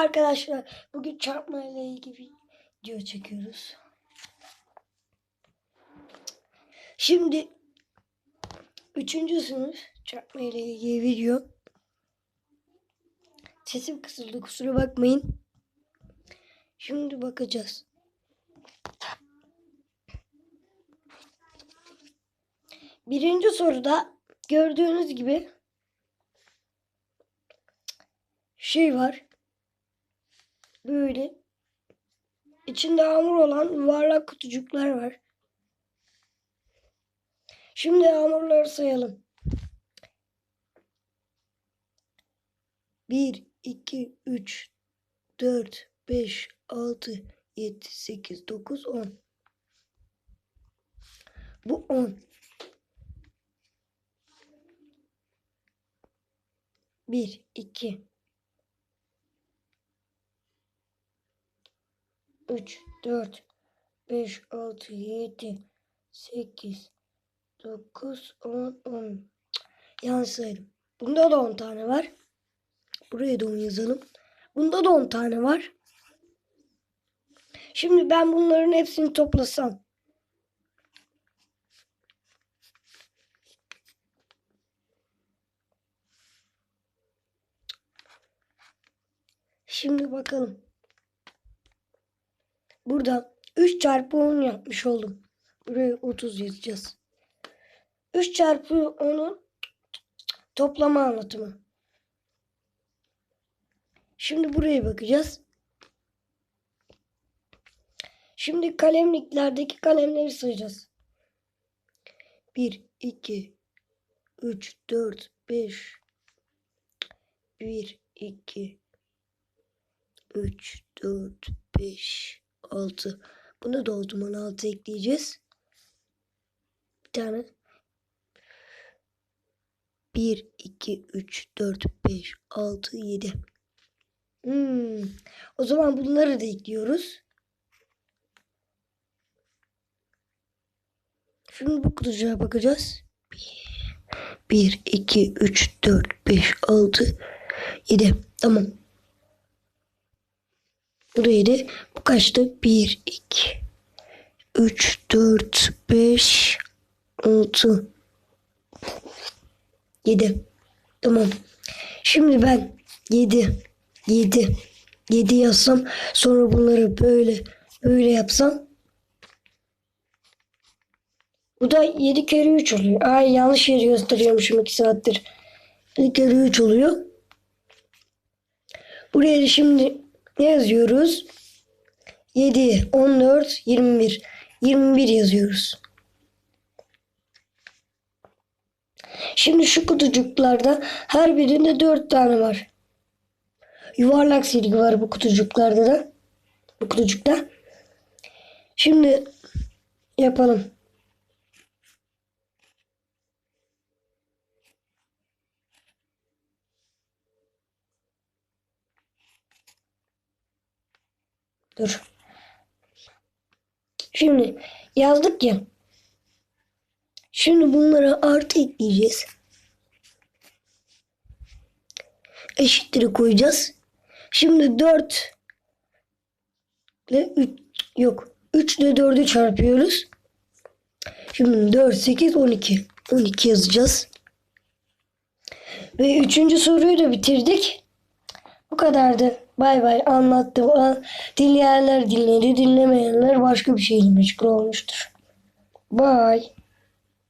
arkadaşlar. Bugün çarpma ile ilgili video çekiyoruz. Şimdi üçüncü sınıf çarpma ile ilgili video. Sesim kısıldı kusura bakmayın. Şimdi bakacağız. Birinci soruda gördüğünüz gibi şey var. Böyle içinde hamur olan yuvarlak kutucuklar var. Şimdi hamurları sayalım. 1, 2, 3, 4, 5, 6, 7, 8, 9, 10. Bu 10. 1, 2, 3, 4, 5, 6, 7, 8, 9, 10, 10. Yanlış saydım. Bunda da 10 tane var. Buraya da 10 yazalım. Bunda da 10 tane var. Şimdi ben bunların hepsini toplasam. Şimdi bakalım. Burada 3 çarpı 10 yapmış oldum. Buraya 30 yazacağız. 3 çarpı 10'un toplama anlatımı. Şimdi buraya bakacağız. Şimdi kalemliklerdeki kalemleri sayacağız. 1, 2, 3, 4, 5, 1, 2, 3, 4, 5, 6. Bunu da o zaman 6 ekleyeceğiz. Bir tane. 1, 2, 3, 4, 5, 6, 7. Hmm. O zaman bunları da ekliyoruz. Şimdi bu kutucuğa bakacağız. 1, 2, 3, 4, 5, 6, 7. Tamam. Bu da 7. Bu kaçtı? 1, 2, 3, 4, 5, 6, 7. Tamam. Şimdi ben 7, 7, 7 yazsam sonra bunları böyle böyle yapsam bu da 7 kere 3 oluyor. Ay yanlış yeri gösteriyormuşum 2 saattir. 7 kere 3 oluyor. Buraya da şimdi ne yazıyoruz? 7, 14, 21. 21 yazıyoruz. Şimdi şu kutucuklarda her birinde 4 tane var. Yuvarlak silgi var bu kutucuklarda da. Bu kutucukta. Şimdi yapalım. Dur. Şimdi yazdık ya. Şimdi bunlara artı ekleyeceğiz. Eşitleri koyacağız. Şimdi 4 ile 3 yok. 3 ile 4'ü çarpıyoruz. Şimdi 4, 8, 12. 12 yazacağız. Ve üçüncü soruyu da bitirdik. Bu kadardı. Bay bay anlattım. Dinleyenler dinledi. Dinlemeyenler başka bir şeyle meşgul olmuştur. Bye.